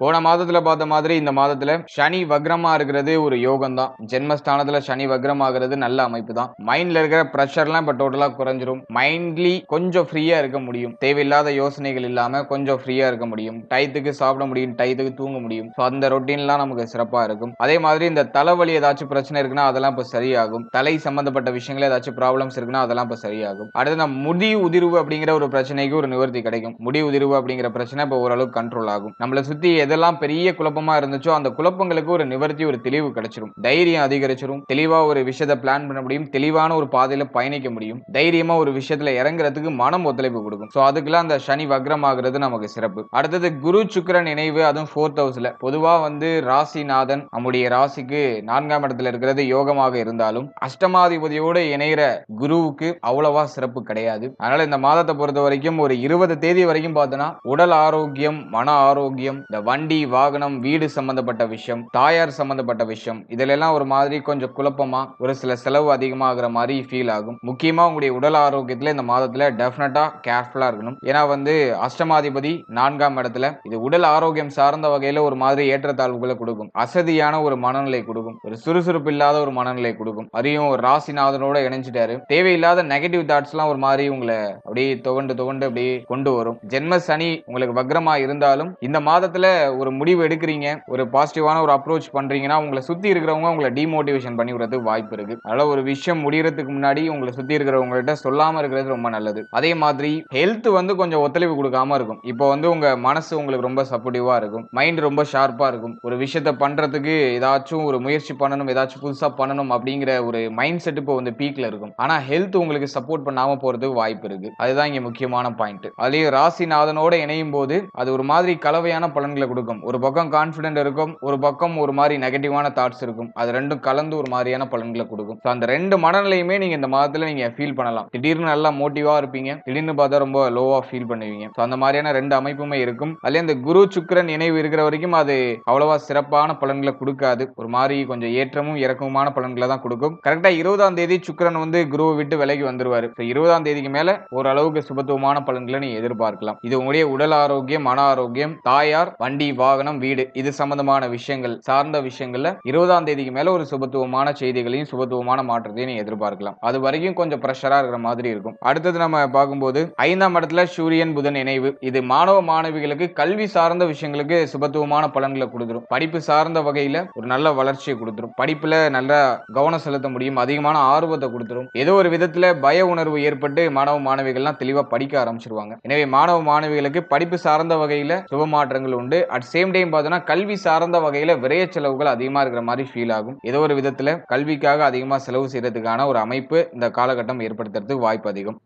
போன மாதத்துல பார்த்த மாதிரி இந்த மாதத்துல சனி வக்ரமா இருக்கிறது ஒரு யோகம் தான் ஜென்மஸ்தானத்துல சனி வக்ரம் ஆகிறது நல்ல அமைப்பு தான் மைண்ட்ல இருக்கிற ப்ரெஷர்லாம் இப்ப டோட்டலா குறைஞ்சிரும். மைண்ட்லி கொஞ்சம் ஃப்ரீயா இருக்க முடியும். தேவையில்லாத யோசனைகள் இல்லாம கொஞ்சம் ஃப்ரீயா இருக்க முடியும். டயத்துக்கு சாப்பிட முடியும் டயத்துக்கு தூங்க முடியும். ஸோ அந்த ரொட்டீன்லாம் நமக்கு சிறப்பா இருக்கும். அதே மாதிரி இந்த தலைவலி ஏதாச்சும் பிரச்சனை இருக்குன்னா அதெல்லாம் இப்ப சரியாகும். தலை சம்பந்தப்பட்ட விஷயங்கள் ஏதாச்சும் ப்ராப்ளம்ஸ் இருக்குன்னா அதெல்லாம் இப்ப சரியாகும். அடுத்து நம்ம முடி உதிர்வு அப்படிங்கிற ஒரு பிரச்சனைக்கு ஒரு நிவர்த்தி கிடைக்கும். முடி உதிர்வு அப்படிங்கிற பிரச்சனை இப்போ ஓரளவுக்கு கண்ட்ரோல் ஆகும். நம்மளை சுத்தி எதெல்லாம் பெரிய குழப்பமா இருந்துச்சோ அந்த குழப்பங்களுக்கு ஒரு நிவர்த்தி ஒரு தெளிவு கிடைச்சிரும். தைரியம் அதிகரிச்சிரும். தெளிவா ஒரு விஷயத்தை பிளான் பண்ண முடியும். தெளிவான ஒரு பாதையில பயணிக்க முடியும். தைரியமா ஒரு விஷயத்துல இறங்குறதுக்கு மனம் ஒத்துழைப்பு கொடுக்கும். சோ அதுக்கெல்லாம் அந்த சனி வக்ரம் ஆகுறது நமக்கு சிறப்பு. அடுத்தது குரு சுக்கிரன் நினைவு அதுவும் ஃபோர்த் ஹவுஸ்ல பொதுவா வந்து ராசிநாதன் நம்முடைய ராசிக்கு நான்காம் இடத்துல இருக்கிறது யோகமாக இருந்தாலும் அஷ்டமாதிபதியோடு இணைகிற குருவுக்கு அவ்வளவா சிறப்பு கிடையாது. அதனால இந்த மாதத்தை பொறுத்த வரைக்கும் ஒரு இருபது தேதி வரைக்கும் பார்த்தோன்னா உடல் ஆரோக்கியம் மன ஆரோக்கியம் இந்த வண்டி வாகனம் வீடு சம்பந்தப்பட்ட விஷயம் தாயார் சம்பந்தப்பட்ட விஷயம் இதிலெல்லாம் ஒரு மாதிரி கொஞ்சம் குழப்பமா ஒரு சில செலவு அதிகமாகிற மாதிரி ஃபீல் ஆகும். முக்கியமா உங்களுடைய உடல் ஆரோக்கியத்துல இந்த மாதத்துல டெஃபினட்டா கேர்ஃபுல்லா இருக்கணும். ஏன்னா வந்து அஷ்டமாதிபதி நான்காம் இடத்துல இது உடல் ஆரோக்கியம் சார்ந்த வகையில ஒரு மாதிரி ஏற்றத்தாழ்வுகளை கொடுக்கும். அசதியான ஒரு மனநிலை கொடுக்கும். ஒரு சுறுசுறுப்பு இல்லாத ஒரு மனநிலை கொடுக்கும். அதையும் ஒரு ராசிநாதனோட இணைஞ்சிட்டாரு. தேவையில்லாத நெகட்டிவ் தாட்ஸ் எல்லாம் ஒரு மாதிரி உங்களை அப்படியே துவண்டு துவண்டு அப்படியே கொண்டு வரும். ஜென்ம சனி உங்களுக்கு வக்ரமா இருந்தாலும் இந்த மாதத்துல ஒரு முடிவு எடுக்கிறீங்க ஒரு பாசிட்டிவான ஒரு அப்ரோச் பண்றீங்கன்னா உங்களை சுத்தி இருக்கிறவங்க உங்களை டிமோட்டிவேஷன் பண்ணி விடுறதுக்கு வாய்ப்பு இருக்கு. அதனால ஒரு விஷயம் முடியறதுக்கு முன்னாடி உங்களை சுத்தி இருக்கிறவங்கள்ட்ட சொல்லாம இருக்கிறது ரொம்ப நல்லது. அதே மாதிரி ஹெல்த் வந்து கொஞ்சம் ஒத்துழைப்பு கொடுக்காம இருக்கும். இப்போ வந்து உங்க மனசு உங்களுக்கு ரொம்ப சப்போர்ட்டிவா இருக்கும். மைண்ட் ரொம்ப ஷார்ப்பா இருக்கும். ஒரு விஷயத்த பண்றதுக்கு ஏதாச்சும் ஒரு முயற்சி பண்ணணும் ஏதாச்சும் புதுசா பண்ணணும் அப்படிங்கிற ஒரு மைண்ட் செட் இப்போ வந்து பீக்ல இருக்கும். ஆனா ஹெல்த் உங்களுக்கு சப்போர்ட் பண்ணாம போறதுக்கு வாய்ப்பு இருக்கு. அதுதான் இங்க முக்கியமான பாயிண்ட் அதுலயும் ராசிநாதனோட இணையும் போது அது ஒரு மாதிரி கலவையான பலன்களை கொடுக்கும். ஒரு பக்கம் கான்ஃபிடென்ட் இருக்கும் ஒரு பக்கம் ஒரு மாதிரி நெகட்டிவான தாட்ஸ் இருக்கும். அது ரெண்டும் கலந்து ஒரு மாதிரியான பலன்களை கொடுக்கும். ஸோ அந்த ரெண்டு மனநிலையுமே நீங்க இந்த மாதத்துல நீங்க ஃபீல் பண்ணலாம். திடீர்னு நல்லா மோட்டிவா இருப்பீங்க. திடீர்னு பார்த்தா ரொம்ப லோவா ஃபீல் பண்ணுவீங்க. ஸோ அந்த மாதிரியான ரெண்டு அமைப்புமே இருக்கும். அதுல இந்த குரு சுக்கரன் இணைவு இருக்கிற வரைக்கும் அது அவ்வளவா சிறப்பான பலன்களை கொடுக்காது. ஒரு மாதிரி கொஞ்சம் ஏற்றமும் இறக்கமுமான பலன்களை தான் கொடுக்கும். கரெக்டா இருபதாம் தேதி சுக்கரன் வந்து குருவை விட்டு விலகி வந்துருவாரு. இருபதாம் தேதிக்கு மேல ஓரளவுக்கு சுபத்துவமான பலன்களை நீ எதிர்பார்க்கலாம். இது உங்களுடைய உடல் ஆரோக்கியம் மன ஆரோக்கியம் தாயார் வண்டி வண்டி வாகனம் வீடு இது சம்பந்தமான விஷயங்கள் சார்ந்த விஷயங்கள்ல இருபதாம் தேதிக்கு மேல ஒரு சுபத்துவமான செய்திகளையும் சுபத்துவமான மாற்றத்தையும் நீங்க எதிர்பார்க்கலாம். அது வரைக்கும் கொஞ்சம் ப்ரெஷரா இருக்கிற மாதிரி இருக்கும். அடுத்தது நம்ம பார்க்கும்போது ஐந்தாம் இடத்துல சூரியன் புதன் இணைவு. இது மாணவ மாணவிகளுக்கு கல்வி சார்ந்த விஷயங்களுக்கு சுபத்துவமான பலன்களை கொடுத்துரும். படிப்பு சார்ந்த வகையில ஒரு நல்ல வளர்ச்சியை கொடுத்துரும். படிப்புல நல்ல கவனம் செலுத்த முடியும். அதிகமான ஆர்வத்தை கொடுத்துரும். ஏதோ ஒரு விதத்துல பய உணர்வு ஏற்பட்டு மாணவ மாணவிகள்லாம் தெளிவா படிக்க ஆரம்பிச்சிருவாங்க. எனவே மாணவ மாணவிகளுக்கு படிப்பு சார்ந்த வகையில சுப மாற்றங்கள் உண்டு. அட் சேம் டைம் பார்த்தோன்னா கல்வி சார்ந்த வகையில் விரைய செலவுகள் அதிகமாக இருக்கிற மாதிரி ஃபீல் ஆகும். ஏதோ ஒரு விதத்தில் கல்விக்காக அதிகமாக செலவு செய்கிறதுக்கான ஒரு அமைப்பு இந்த காலகட்டம் ஏற்படுத்துறதுக்கு வாய்ப்பு அதிகம்.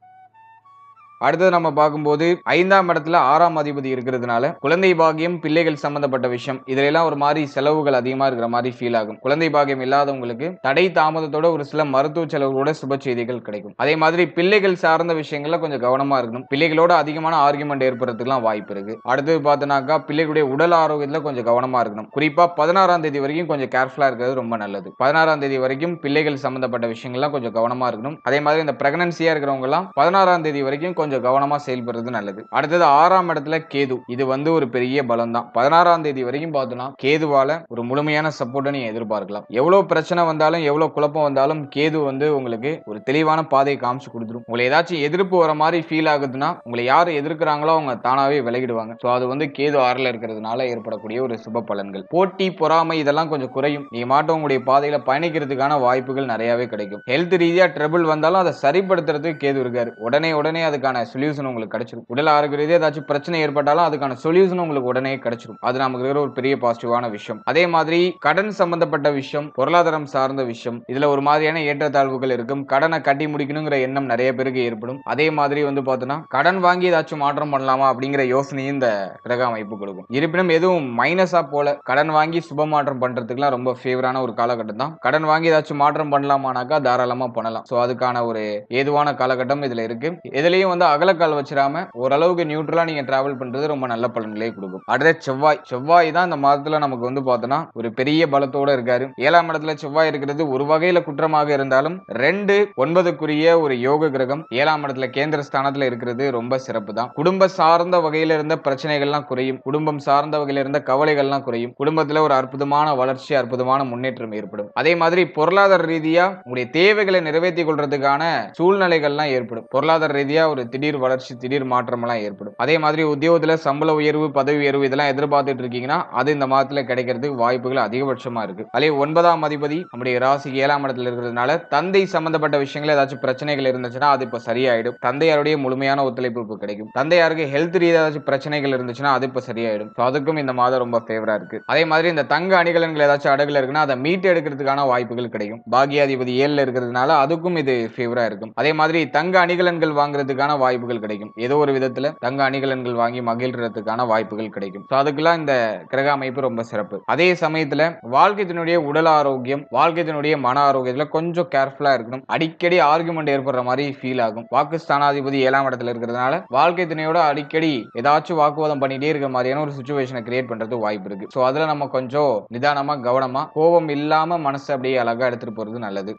அடுத்தது நம்ம பார்க்கும்போது ஐந்தாம் இடத்துல ஆறாம் அதிபதி இருக்கிறதுனால குழந்தை பாகியம் பிள்ளைகள் சம்பந்தப்பட்ட விஷயம் இதுல எல்லாம் ஒரு மாதிரி செலவுகள் அதிகமா இருக்கிற மாதிரி ஃபீல் ஆகும். குழந்தை பாகியம் இல்லாதவங்களுக்கு தடை தாமதத்தோட ஒரு சில மருத்துவ செலவுகளோட சுப செய்திகள் கிடைக்கும். அதே மாதிரி பிள்ளைகள் சார்ந்த விஷயங்கள்ல கொஞ்சம் கவனமா இருக்கணும். பிள்ளைகளோட அதிகமான ஆர்குமெண்ட் ஏற்படுறதுக்குலாம் வாய்ப்பு இருக்கு. அடுத்தது பார்த்தோன்னாக்கா பிள்ளைகளுடைய உடல் ஆரோக்கியத்துல கொஞ்சம் கவனமா இருக்கணும். குறிப்பா பதினாறாம் தேதி வரைக்கும் கொஞ்சம் கேர்ஃபுல்லா இருக்கிறது ரொம்ப நல்லது. பதினாறாம் தேதி வரைக்கும் பிள்ளைகள் சம்பந்தப்பட்ட விஷயங்கள்லாம் கொஞ்சம் கவனமா இருக்கணும். அதே மாதிரி இந்த பிரெக்னன்சியா இருக்கிறவங்க எல்லாம் பதினாறாம் தேதி வரைக்கும் கொஞ்சம் கவனமா செயல்படுறது நல்லது. அடுத்தது ஆறாம் இடத்துல கேது. இது வந்து ஒரு பெரிய பலம் தான் பதினாறாம் தேதி வரைக்கும் பார்த்தோம்னா கேதுவால ஒரு முழுமையான சப்போர்ட்டை நீங்க எதிர்பார்க்கலாம். எவ்வளவு பிரச்சனை வந்தாலும் எவ்வளவு குழப்பம் வந்தாலும் கேது வந்து உங்களுக்கு ஒரு தெளிவான பாதையை காமிச்சு கொடுத்துரும். உங்களை ஏதாச்சும் எதிர்ப்பு வர மாதிரி ஃபீல் ஆகுதுன்னா உங்களை யார் எதிர்க்கிறாங்களோ அவங்க தானாவே விலகிடுவாங்க. ஸோ அது வந்து கேது ஆறில் இருக்கிறதுனால ஏற்படக்கூடிய ஒரு சுப பலன்கள். போட்டி பொறாமை இதெல்லாம் கொஞ்சம் குறையும். நீ மாட்டும் உங்களுடைய பாதையில பயணிக்கிறதுக்கான வாய்ப்புகள் நிறையவே கிடைக்கும். ஹெல்த் ரீதியா ட்ரபிள் வந்தாலும் அதை சரிப்படுத்துறதுக்கு கேது இருக்காரு. உடனே உடனே அதுக்கான சொல்யூஷன் உங்களுக்கு கிடைச்சிடும் உடல் ஆரோக்கிய ரீதியா ஏதாச்சும் பிரச்சனை ஏற்பட்டாலும் அதுக்கான சொல்யூஷன் உங்களுக்கு உடனே கிடைச்சிடும் அது நமக்கு இருக்கிற ஒரு பெரிய பாசிட்டிவான விஷயம். அதே மாதிரி கடன் சம்பந்தப்பட்ட விஷயம் பொருளாதாரம் சார்ந்த விஷயம் இதுல ஒரு மாதிரியான ஏற்றத்தாழ்வுகள் இருக்கும். கடனை கட்டி முடிக்கணுங்கிற எண்ணம் நிறைய பேருக்கு ஏற்படும். அதே மாதிரி வந்து பார்த்தோன்னா கடன் வாங்கி ஏதாச்சும் மாற்றம் பண்ணலாமா அப்படிங்கிற யோசனையும் இந்த கிரக அமைப்பு கொடுக்கும். இருப்பினும் எதுவும் மைனஸா போல கடன் வாங்கி சுப மாற்றம் பண்றதுக்குலாம் ரொம்ப ஃபேவரான ஒரு காலகட்டம் தான். கடன் வாங்கி ஏதாச்சும் மாற்றம் பண்ணலாமானாக்கா தாராளமா பண்ணலாம். ஸோ அதுக்கான ஒரு ஏதுவான காலகட்டம் இதுல இருக்கு. இதுலயும் வந்து அகலக்கால் வச்சிடாம ஓரளவுக்கு நியூட்ரலா நீங்க டிராவல் பண்றது ரொம்ப நல்ல பலன்களே கொடுக்கும். அடுத்த செவ்வாய். செவ்வாய் தான் இந்த மாதத்துல நமக்கு வந்து பார்த்தோன்னா ஒரு பெரிய பலத்தோட இருக்காரு. ஏழாம் இடத்துல செவ்வாய் இருக்கிறது ஒரு வகையில குற்றமாக இருந்தாலும் ரெண்டு ஒன்பதுக்குரிய ஒரு யோக கிரகம் ஏழாம் இடத்துல கேந்திர ஸ்தானத்துல இருக்கிறது ரொம்ப சிறப்பு தான். குடும்ப சார்ந்த வகையில இருந்த பிரச்சனைகள்லாம் குறையும். குடும்பம் சார்ந்த வகையில இருந்த கவலைகள்லாம் குறையும். குடும்பத்துல ஒரு அற்புதமான வளர்ச்சி அற்புதமான முன்னேற்றம் ஏற்படும். அதே மாதிரி பொருளாதார ரீதியா உங்களுடைய தேவைகளை நிறைவேற்றி கொள்றதுக்கான சூழ்நிலைகள்லாம் ஏற்படும். பொருளாதார ரீதியா ஒரு திடீர் வளர்ச்சி திடீர் மாற்றமெல்லாம் ஏற்படும். அதே மாதிரி உத்தியோகத்தில் சம்பள உயர்வு பதவி உயர்வு இதெல்லாம் எதிர்பார்த்துட்டு இருக்கீங்கன்னா அது இந்த மாதத்தில் கிடைக்கிறதுக்கு வாய்ப்புகள் அதிகபட்சமாக இருக்கு. அதே ஒன்பதாம் அதிபதி நம்முடைய ராசிக்கு ஏழாம் இடத்துல இருக்கிறதுனால தந்தை சம்பந்தப்பட்ட விஷயங்கள் ஏதாச்சும் பிரச்சனைகள் இருந்துச்சுன்னா அது இப்போ சரியாயிடும். தந்தையாருடைய முழுமையான ஒத்துழைப்பு கிடைக்கும். தந்தையாருக்கு ஹெல்த் ரீதியாக ஏதாச்சும் பிரச்சனைகள் இருந்துச்சுன்னா அது இப்போ சரியாயிடும். ஸோ அதுக்கும் இந்த மாதம் ரொம்ப ஃபேவரா இருக்கு. அதே மாதிரி இந்த தங்க அணிகலன்கள் ஏதாச்சும் அடகுல இருக்குன்னா அதை மீட்டு எடுக்கிறதுக்கான வாய்ப்புகள் கிடைக்கும். பாகியாதிபதி ஏழில் இருக்கிறதுனால அதுக்கும் இது ஃபேவரா இருக்கும். அதே மாதிரி தங்க அணிகலன்கள் வாங்குறதுக்கான வாய்ப்புகள் கிடைக்கும். ஏதோ ஒரு விதத்துல தங்க அணிகலன்கள் வாங்கி மகிழ்றதுக்கான வாய்ப்புகள் கிடைக்கும். ஸோ அதுக்கெல்லாம் இந்த கிரக அமைப்பு ரொம்ப சிறப்பு. அதே சமயத்துல வாழ்க்கைத்தினுடைய உடல் ஆரோக்கியம் வாழ்க்கைத்தினுடைய மன ஆரோக்கியத்துல கொஞ்சம் கேர்ஃபுல்லா இருக்கணும். அடிக்கடி ஆர்குமெண்ட் ஏற்படுற மாதிரி ஃபீல் ஆகும். வாக்கு ஸ்தானாதிபதி ஏழாம் இடத்துல இருக்கிறதுனால வாழ்க்கை துணையோட அடிக்கடி ஏதாச்சும் வாக்குவாதம் பண்ணிட்டே இருக்கிற மாதிரியான ஒரு சுச்சுவேஷனை கிரியேட் பண்றது வாய்ப்பு இருக்கு. ஸோ அதுல நம்ம கொஞ்சம் நிதானமா கவனமா கோபம் இல்லாம மனசை அப்படியே அழகா எடுத்துட்டு போறது நல்லது.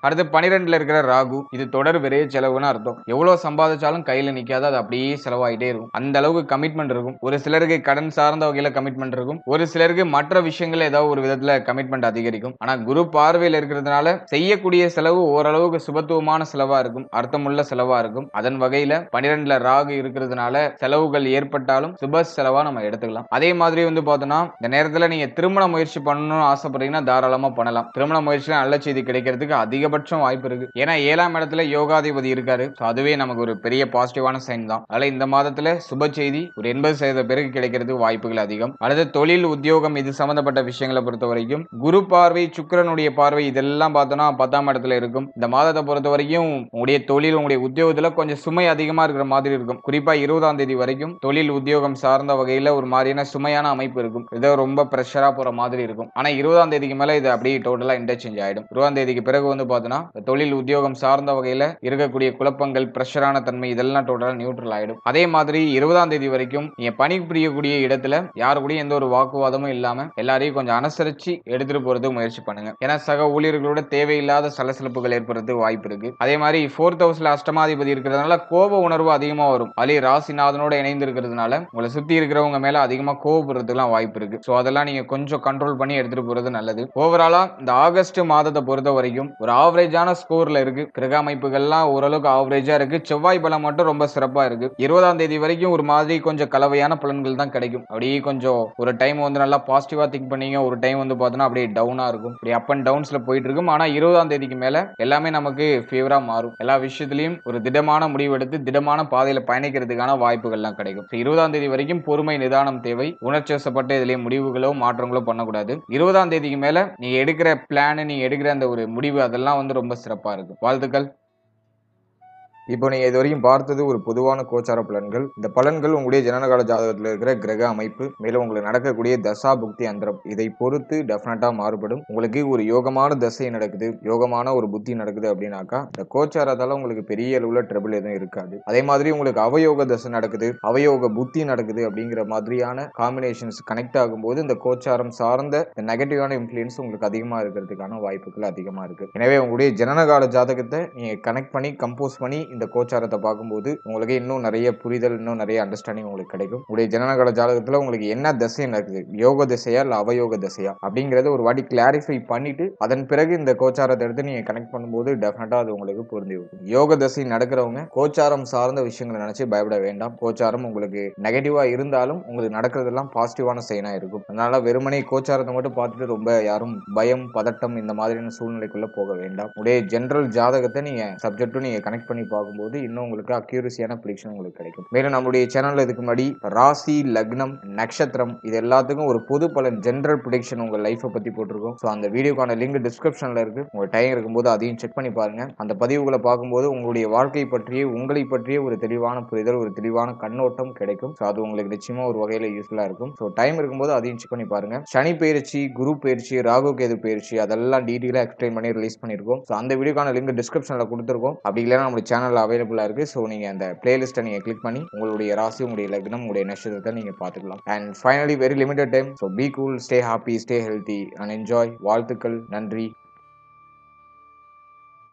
அடுத்து பனிரெண்டுல இருக்கிற ராகு இது தொடர் விரைய செலவுன்னு அர்த்தம். எவ்வளவு சம்பாதிச்சாலும் கையில நிக்காது அது அப்படியே செலவாயிட்டே இருக்கும். அந்த அளவுக்கு கமிட்மெண்ட் இருக்கும். ஒரு சிலருக்கு கடன் சார்ந்த வகையில கமிட்மெண்ட் இருக்கும். ஒரு சிலருக்கு மற்ற விஷயங்கள் ஏதாவது ஒரு விதத்துல கமிட்மெண்ட் அதிகரிக்கும். ஆனா குரு பார்வையில் இருக்கிறதுனால செய்யக்கூடிய செலவு ஓரளவுக்கு சுபத்துவமான செலவா இருக்கும். அர்த்தமுள்ள செலவா இருக்கும். அதன் வகையில பனிரெண்டுல ராகு இருக்கிறதுனால செலவுகள் ஏற்பட்டாலும் சுப செலவா நம்ம எடுத்துக்கலாம். அதே மாதிரி வந்து பார்த்தோம்னா இந்த நேரத்துல நீங்க திருமண முயற்சி பண்ணணும்னு ஆசைப்படுறீங்கன்னா தாராளமா பண்ணலாம். திருமண முயற்சியில நல்ல செய்தி கிடைக்கிறதுக்கு அதிகபட்சம் வாய்ப்பு இருக்கு. ஏன்னா ஏழாம் இடத்துல யோகாதிபதி இருக்காரு. அதுவே நமக்கு ஒரு பெரிய பாசிட்டிவான சைன் தான். அதில் இந்த மாதத்துல சுப செய்தி ஒரு எண்பது சதவீத பேருக்கு கிடைக்கிறதுக்கு வாய்ப்புகள் அதிகம். அல்லது தொழில் உத்தியோகம் இது சம்பந்தப்பட்ட விஷயங்களை பொறுத்த வரைக்கும் குரு பார்வை சுக்கிரனுடைய பார்வை இதெல்லாம் பார்த்தோம்னா பத்தாம் இடத்துல இருக்கும். இந்த மாதத்தை பொறுத்த வரைக்கும் உங்களுடைய தொழில் உங்களுடைய உத்தியோகத்துல கொஞ்சம் சுமை அதிகமா இருக்கிற மாதிரி இருக்கும். குறிப்பா இருபதாம் தேதி வரைக்கும் தொழில் உத்தியோகம் சார்ந்த வகையில ஒரு மாதிரியான சுமையான அமைப்பு இருக்கும். இதோ ரொம்ப ப்ரெஷரா போற மாதிரி இருக்கும். ஆனா இருபதாம் தேதிக்கு மேல இது அப்படியே டோட்டலா இன்டர்சேஞ்ச் ஆயிடும். இருபதாம் தேதிக்கு பிறகு வந்து பார்த்தோன்னா தொழில் உத்தியோகம் சார்ந்த வகையில் இருக்கக்கூடிய குழப்பங்கள் ப்ரெஷரான தன்மை இதெல்லாம் டோட்டலாக நியூட்ரல் ஆகிடும் அதே மாதிரி இருபதாம் தேதி வரைக்கும் நீங்கள் பணி புரியக்கூடிய இடத்துல யாரு கூடயும் எந்த ஒரு வாக்குவாதமும் இல்லாமல் எல்லாரையும் கொஞ்சம் அனுசரித்து எடுத்துட்டு போறதுக்கு முயற்சி பண்ணுங்க. ஏன்னா சக ஊழியர்களோட தேவையில்லாத சலசலப்புகள் ஏற்படுறதுக்கு வாய்ப்பு இருக்கு. அதே மாதிரி ஃபோர்த் ஹவுஸில் அஷ்டமாதிபதி இருக்கிறதுனால கோப உணர்வு அதிகமாக வரும். அலி ராசிநாதனோட இணைந்து இருக்கிறதுனால உங்களை சுற்றி இருக்கிறவங்க மேலே அதிகமாக கோவப்படுறதுக்குலாம் வாய்ப்பு இருக்கு. ஸோ அதெல்லாம் நீங்கள் கொஞ்சம் கண்ட்ரோல் பண்ணி எடுத்துகிட்டு போகிறது நல்லது. ஓவராலாக இந்த ஆகஸ்ட் மாதத்தை பொறுத்த வரைக்கும் ஒரு ஆவரேஜான ஸ்கோர்ல இருக்கு. கிரக அமைப்புகள்லாம் ஓரளவுக்கு ஆவரேஜா இருக்கு. செவ்வாய் பலம் மட்டும் ரொம்ப சிறப்பா இருக்கு. இருபதாம் தேதி வரைக்கும் ஒரு மாதிரி கொஞ்சம் கலவையான பலன்கள் தான் கிடைக்கும். அப்படியே கொஞ்சம் ஒரு டைம் வந்து நல்லா பாசிட்டிவா திங்க் பண்ணீங்க. ஒரு டைம் வந்து பார்த்தோன்னா அப்படியே டவுனா இருக்கும். அப்படி அப் அண்ட் டவுன்ஸ்ல போயிட்டு இருக்கும். ஆனா இருபதாம் தேதிக்கு மேல எல்லாமே நமக்கு ஃபேவரா மாறும். எல்லா விஷயத்திலையும் ஒரு திடமான முடிவெடுத்து திடமான பாதையில பயணிக்கிறதுக்கான வாய்ப்புகள்லாம் கிடைக்கும். இருபதாம் தேதி வரைக்கும் பொறுமை நிதானம் தேவை. உணர்ச்சிவசப்பட்ட இதுலயே முடிவுகளோ மாற்றங்களோ பண்ணக்கூடாது. இருபதாம் தேதிக்கு மேல நீங்க எடுக்கிற பிளான் நீங்க எடுக்கிற அந்த ஒரு முடிவு அதெல்லாம் வந்து ரொம்ப சிறப்பா இருக்கும் வாழ்த்துக்கள். இப்போ நீங்கள் இது வரைக்கும் பார்த்தது ஒரு பொதுவான கோச்சார பலன்கள். இந்த பலன்கள் உங்களுடைய ஜனனகால ஜாதகத்தில் இருக்கிற கிரக அமைப்பு மேலும் உங்களுக்கு நடக்கக்கூடிய தசா புக்தி அந்தரம். இதை பொறுத்து டெஃபினட்டாக மாறுபடும். உங்களுக்கு ஒரு யோகமான தசை நடக்குது யோகமான ஒரு புத்தி நடக்குது அப்படின்னாக்கா இந்த கோச்சாரத்தால் உங்களுக்கு பெரிய அளவில் ட்ரபிள் எதுவும் இருக்காது. அதே மாதிரி உங்களுக்கு அவயோக தசை நடக்குது அவயோக புத்தி நடக்குது அப்படிங்கிற மாதிரியான காம்பினேஷன்ஸ் கனெக்ட் ஆகும்போது இந்த கோச்சாரம் சார்ந்த நெகட்டிவான இன்ஃப்ளூயன்ஸ் உங்களுக்கு அதிகமாக இருக்கிறதுக்கான வாய்ப்புகள் அதிகமாக இருக்குது எனவே உங்களுடைய ஜனனகால ஜாதகத்தை நீங்கள் கனெக்ட் பண்ணி கம்போஸ் பண்ணி இந்த கோச்சாரத்தை பார்க்கும்போது உங்களுக்கு இன்னும் நிறைய புரிதல் இன்னும் நிறைய அண்டர்ஸ்டாண்டிங் உங்களுக்கு கிடைக்கும். உங்களுடைய ஜனனகால ஜாதகத்தில் உங்களுக்கு என்ன திசை நடக்குது? யோக திசையா இல்லை அவயோக திசையா? அப்படிங்கிறத ஒரு வாட்டி கிளாரிஃபை பண்ணிட்டு அதன் பிறகு இந்த கோச்சாரத்தை எடுத்து நீங்கள் கனெக்ட் பண்ணும்போது டெஃபினட்டாக அது உங்களுக்கு பொருந்தி இருக்கும் யோக திசை நடக்கிறவங்க கோச்சாரம் சார்ந்த விஷயங்களை நினச்சி பயப்பட வேண்டாம். கோச்சாரம் உங்களுக்கு நெகட்டிவாக இருந்தாலும் உங்களுக்கு நடக்கிறதெல்லாம் பாசிட்டிவான செயனா இருக்கும். அதனால வெறுமனே கோச்சாரத்தை மட்டும் பார்த்துட்டு ரொம்ப யாரும் பயம் பதட்டம் இந்த மாதிரியான சூழ்நிலைக்குள்ளே போக வேண்டாம். உடைய ஜென்ரல் ஜாதகத்தை நீங்கள் சப்ஜெக்ட்டும் நீங்கள் கனெக்ட் பண்ணி ஆகும்போது இன்னும் உங்களுக்கு அக்யூரஸியான ப்ரிடிக்ஷன் உங்களுக்கு கிடைக்கும். மேலும் நம்முடைய சேனல்ல இதுக்கு முன்னாடி ராசி லக்னம் நட்சத்திரம் இது எல்லாத்துக்கும் ஒரு பொது பலன் ஜென்ரல் ப்ரிடிக்ஷன் உங்க லைஃப்பை பத்தி போட்டிருக்கோம். ஸோ அந்த வீடியோக்கான லிங்க் டிஸ்கிரிப்ஷன்ல இருக்கு. உங்க டைம் இருக்கும்போது அதையும் செக் பண்ணி பாருங்க. அந்த பதிவுகளை பார்க்கும்போது உங்களுடைய வாழ்க்கை பற்றிய உங்களை பற்றிய ஒரு தெளிவான புரிதல் ஒரு தெளிவான கண்ணோட்டம் கிடைக்கும். ஸோ அது உங்களுக்கு நிச்சயமா ஒரு வகையில யூஸ்ஃபுல்லா இருக்கும். ஸோ டைம் இருக்கும்போது அதையும் செக் பண்ணி பாருங்க. சனி பயிற்சி குரு பயிற்சி ராகு கேது பயிற்சி அதெல்லாம் டீட்டெயிலாக எக்ஸ்பிளைன் பண்ணி ரிலீஸ் பண்ணியிருக்கோம் ஸோ அந்த வீடியோக்கான லிங்க் டிஸ்கிரிப்ஷனில் கொடுத்துருக்கோம். அப்படி இல்லைன்னா நம்ம சேனலில் அவைலபிளா இருக்கு. ஸோ நீங்க அந்த பிளேலிஸ்ட்டை நீங்க கிளிக் பண்ணி உங்களுடைய ராசி உங்களுடைய லக்னம் உங்களுடைய நட்சத்திரத்தை நீங்க பார்த்துக்கலாம். And finally very limited time so be cool stay happy stay healthy and enjoy வாழ்த்துக்கள். நன்றி.